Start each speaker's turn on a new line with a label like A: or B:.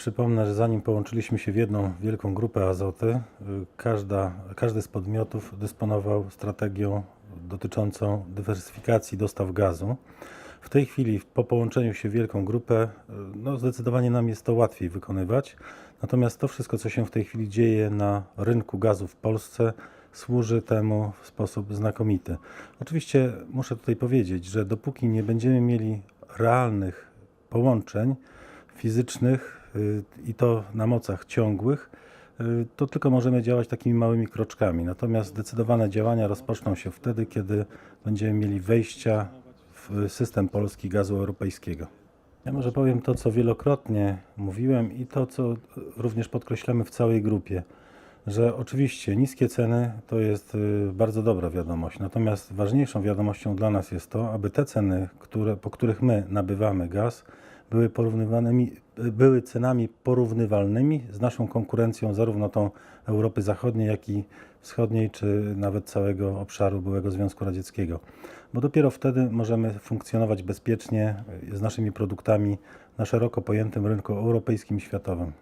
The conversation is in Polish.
A: przypomnę, że zanim połączyliśmy się w jedną wielką grupę azoty, y, każda, każdy z podmiotów dysponował strategią dotyczącą dywersyfikacji dostaw gazu. W tej chwili, po połączeniu się w wielką grupę, y, no zdecydowanie nam jest to łatwiej wykonywać. Natomiast to wszystko, co się w tej chwili dzieje na rynku gazu w Polsce, służy temu w sposób znakomity. Oczywiście muszę tutaj powiedzieć, że dopóki nie będziemy mieli realnych połączeń fizycznych i to na mocach ciągłych, y, to tylko możemy działać takimi małymi kroczkami. Natomiast zdecydowane działania rozpoczną się wtedy, kiedy będziemy mieli wejścia w system polski gazu europejskiego. Ja może powiem to, co wielokrotnie mówiłem i to, co również podkreślamy w całej grupie, że oczywiście niskie ceny to jest y, bardzo dobra wiadomość, natomiast ważniejszą wiadomością dla nas jest to, aby te ceny, które, po których my nabywamy gaz, były, porównywanymi, były cenami porównywalnymi z naszą konkurencją, zarówno tą Europy Zachodniej, jak i Wschodniej, czy nawet całego obszaru byłego Związku Radzieckiego. Bo dopiero wtedy możemy funkcjonować bezpiecznie z naszymi produktami na szeroko pojętym rynku europejskim i światowym.